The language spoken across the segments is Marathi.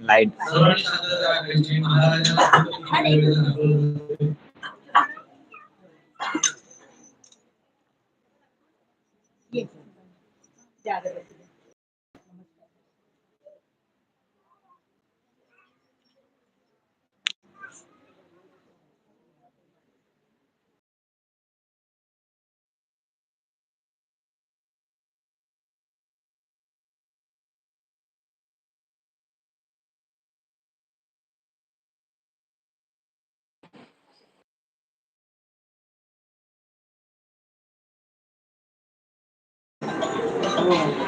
light yes. Light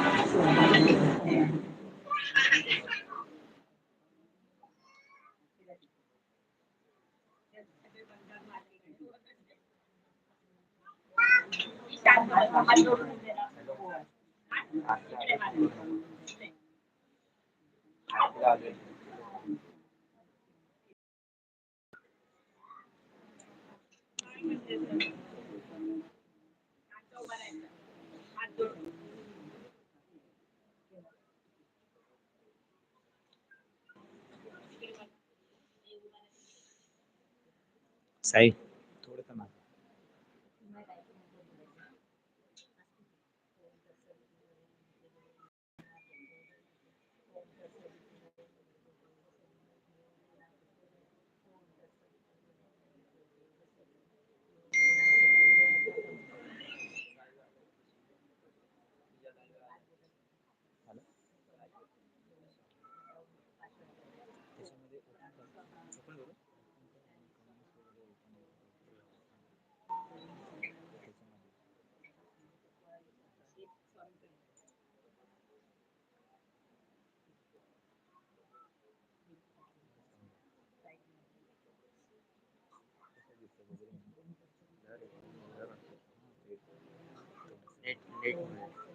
say Say Let, let me.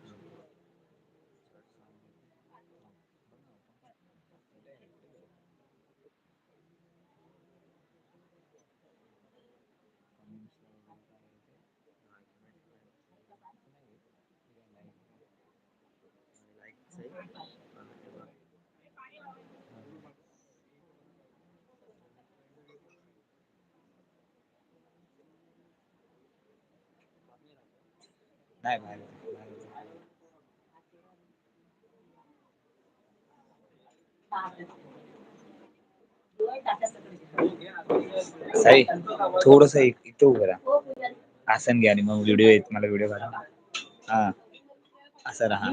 नाही बाहेर. साई थोडस इथं उभं राहा. आसन घ्या आणि मग व्हिडिओ येत मला व्हिडिओ काढा. हा. असं राहा.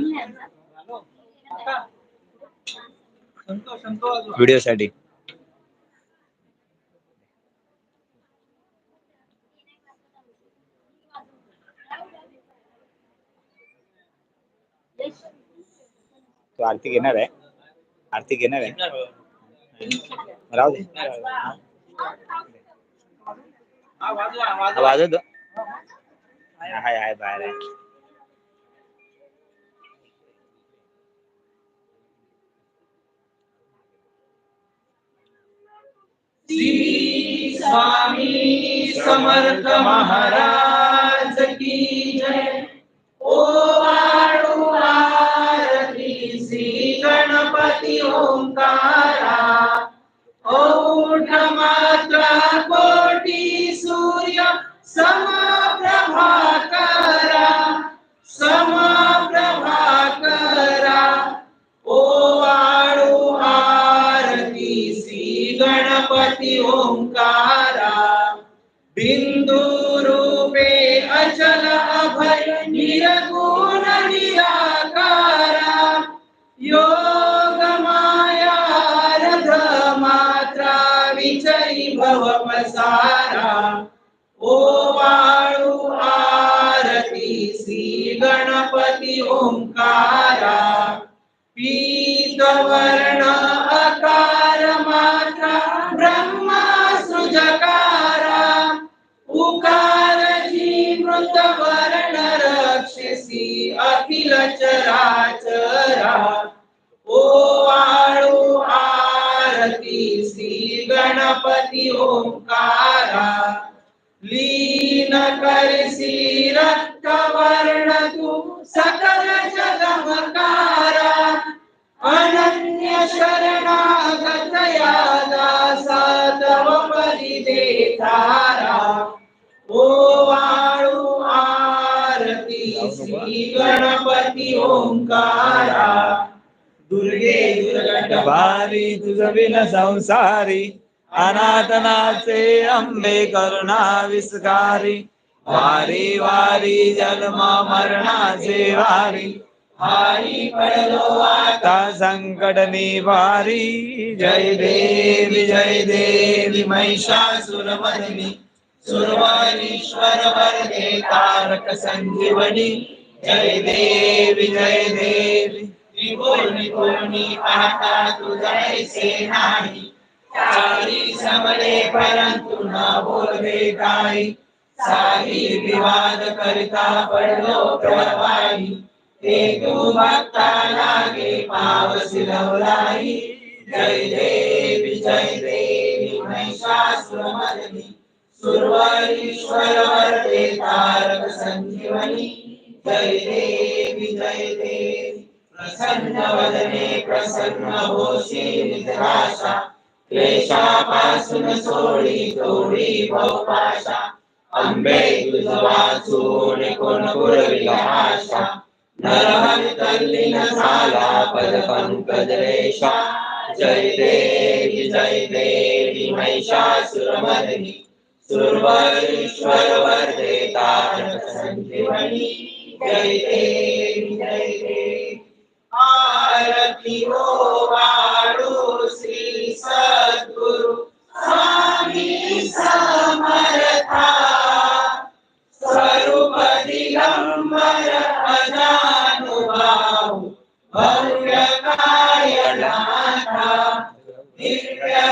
व्हिडिओ साठी. तू आरती घेणार आहे. आरती घेणार आहे. राहू दे. हा, वाजवतो हाय हाय बाहेर आहे. स्वामी समर्थ महाराज की जय. ओ गणपती ओंकारा ओठ अखिल चरा ओ आळू आरती श्री गणपती ओंकारा। लीन करसी रक्त वर्ण तू सकल जगमकारा। अनन्य शरणागतया दासा तव परिदेतारा ओ वा गणपती ओंकारा दुर्गे दुर्गट वारी तुझ बिन संसारी अनाथनाचे अंबे करुणा विस्कारी वारी वारी जन्म मरणाचे वारी हारी पडलो आता संकट निवारी जय देवी जय देवी महिषासुरमर्दिनी सुरवाणीश्वर वरदे तारक संजीवनी जय देवी जय देवी। त्रिभुवनी कोणी पाहता तुझे नाही चारी समले परंतु न बोलवे काही सारी विवाद करता पडलो प्रवाही। ते तू भक्ता लागे पावसी लवलाई जय देवी जय देवी महिषासुरमर्दिनी सुरवरीश्वर तारक संजीवनी जय देवी जय देवी। प्रसन्न वदने प्रसन्न होशी निराशा क्लेशापासून सोडी तोडी भवपाशा अंबे तुझ कोण पुरविला नरहर तल्लीन झाला पद पंकज रेषा जय देवी जय देवी महिषासुरमर्दिनी। सुरवरीश्वर आरती वाळू श्री सद्गुरु स्वामी समर्था स्वरूप दिगंबर अजानुभाव भव्य दिव्य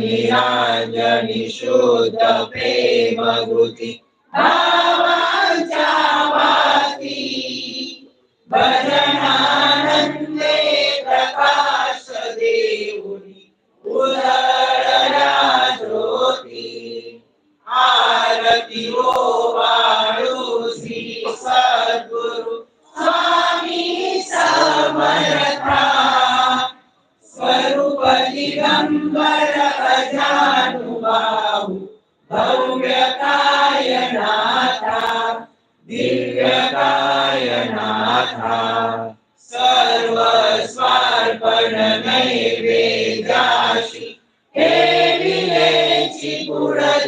निराजनी शुद्ध प्रेम गुती भावांच्या वाती भजना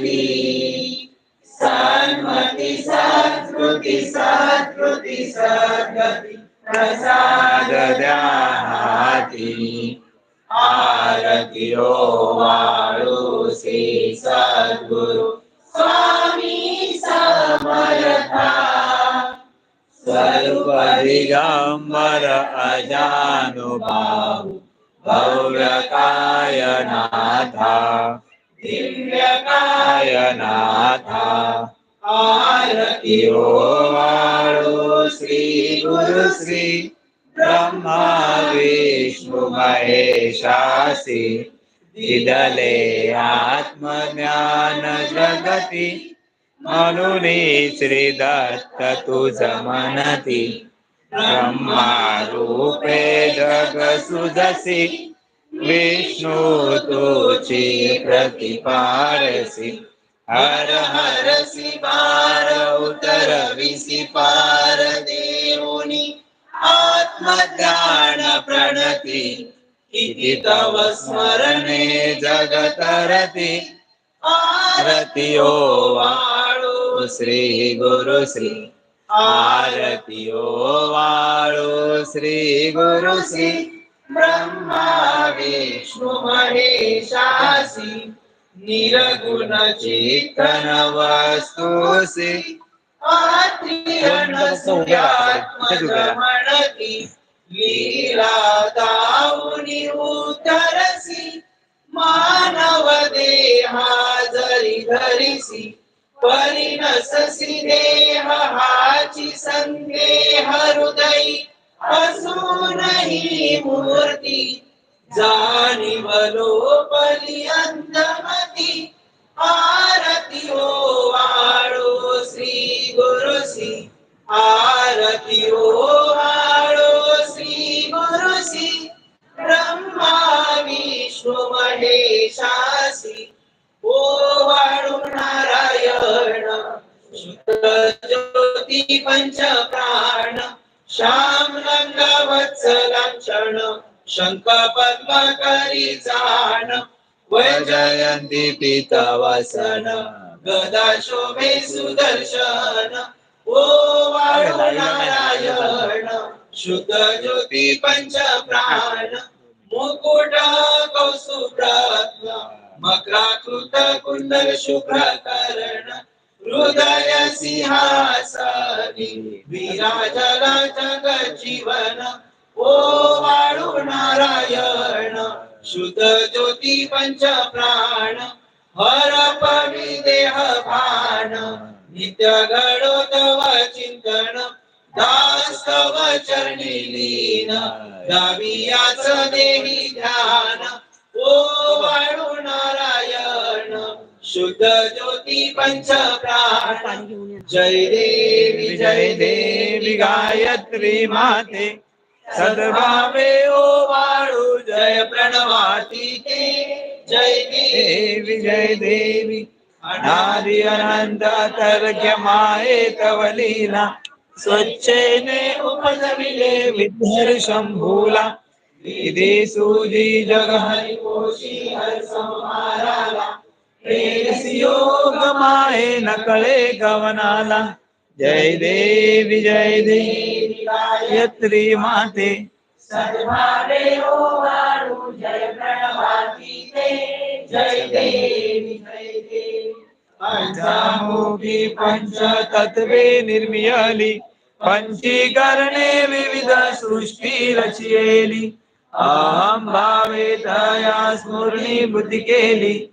पुरती सन्मती सत्कृती सत्कृती सद्गती प्रसाद द्या हाती सद्गुरु स्वामी समर्था. स्वरूप भव्य कायनाथा दिव्य कायनाथा कायनाथा आरती यो ओ वाळू श्री गुरु श्री ब्रह्मा विष्णू महेशासी। दिदले आत्मज्ञान जगती। म्हणून श्री दत्त तुझ मनती। ब्रह्मा रूपे जग सुजसी। विष्णु तुची प्रतिपारसी. हर हर सिवार उतरविसी पार देऊनी आत्मज्ञान प्रणति. इति तव स्मरणे जगतरति. आरतियो ओ श्री गुरु श्री. आरतियो ओ श्री गुरु श्री. ब्रह्मा विष्णू महेशासी निरगुण चित्तन वस्तुसी म्हणती लीला दाऊनी उतरसी मानव देहा जरी धरिसी परिणससि देह हाची संदेह हृदयी असूनही मूर्ती जाणीवलो अंधमती. आरती ओ वाळो श्री गुरुसी आरती ओ वाळो श्री गुरुसी ब्रह्मा विष्णु महेशासी ओ वाळू नारायण शुद्ध ज्योती पंच प्राण. श्याम रंग वत्सलांछण शंख पद्म करी जाण वैजयंती पीतवसन गदा शोभे सुदर्शन ओ वाळू नारायण शुद्ध ज्योती पंच प्राण मुकुट कौसुभ्रत्न मकराकृत कुंडल शुभ्र करण हृदय सिंहासनी विराजला जग जीवन ओ वाळू नारायण शुद्ध ज्योती पंच प्राण हरपणी देह भान नित्य घडो तव चिंतन दास तव चरणी लीन दावियाच देही ध्यान. ओ वाळू नारायण शुद्ध ज्योती पंच प्राण। जय देवी जय देवी गायत्री माते। सद्भावे ओ वाळू जय प्रणवाती ते जय देवी जय देवी। अनादि अनंत तर्क्य माये तव लीला स्वच्छेने उपजविले विद्यर शंभूला। विधी सूजी जग हरी कोशी हर संहाराला। योग माये नकळे गवनाला. जय देवी जय देवी गायत्री माते. जय देवी पंचामुखी पंच तत्वे निर्मियली. पंचीकरणे विविध सृष्टी रचियेली. अहम भावे तया स्मरणी बुद्धी केली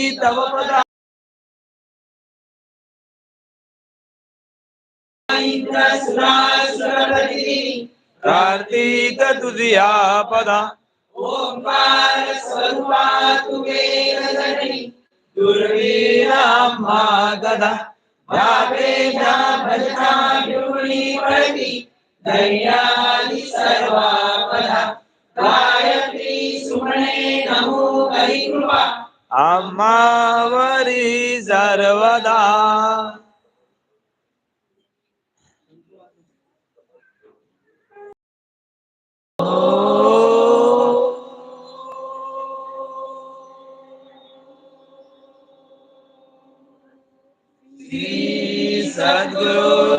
तव कार्तिक तुझ्या पदा ओंकार स्वरूपा तुगे गदा भावे भजना घेऊनी पळती दैन्यानी सर्वा पदा गायत्री सुमणे नमो हरी आम्हावरी सर्वदा. श्री सद्गुरु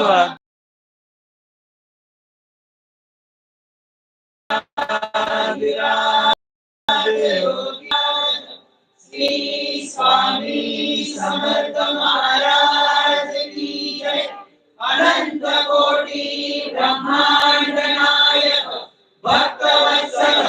श्री स्वामी समर्थ महाराज की जय. अनंत कोटी ब्रह्मांड नायक भक्त वत्सल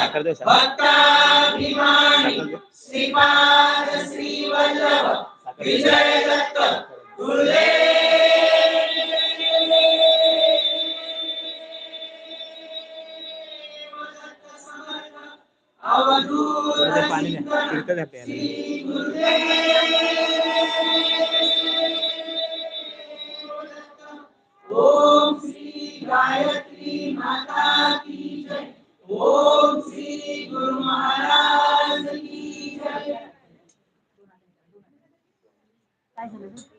हात बल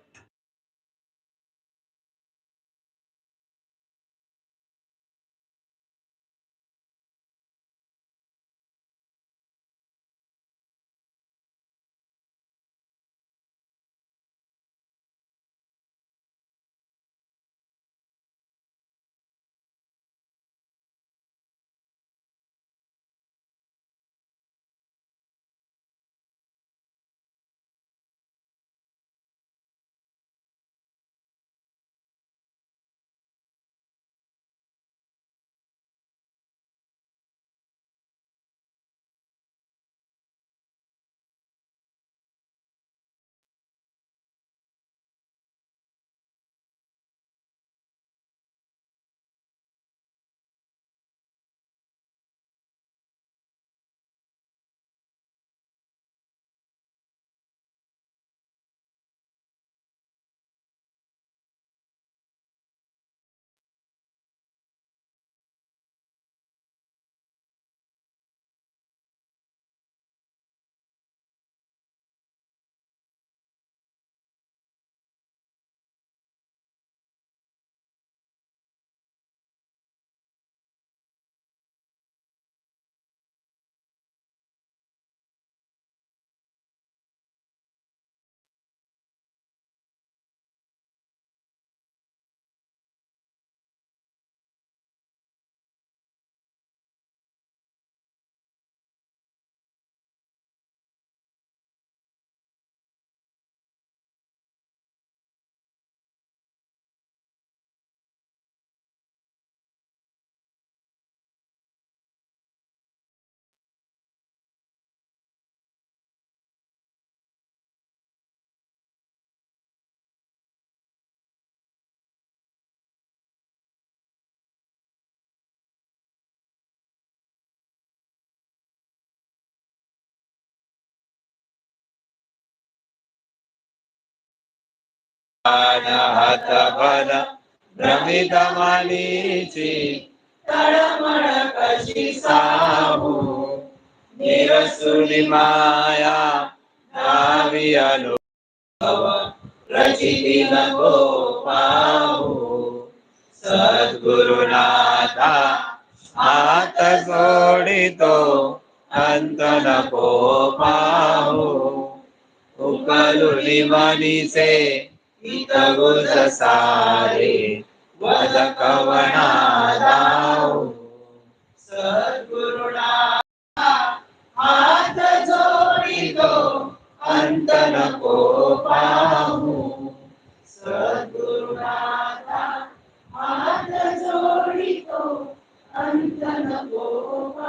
भ्रमित मालीची तळमळ कशी साहू? निरसुनी माया नावी आलो रचिती नको पाहू सद्गुरुनाथा हात सोडितो अंत नको पाहू उकलुनी मनीसे गुज सारे वद कवना दाऊ सद्गुरुना हात जोडितो अंत नको पाहू। सद्गुरुनाथा हात जोडितो अंत नको पाहू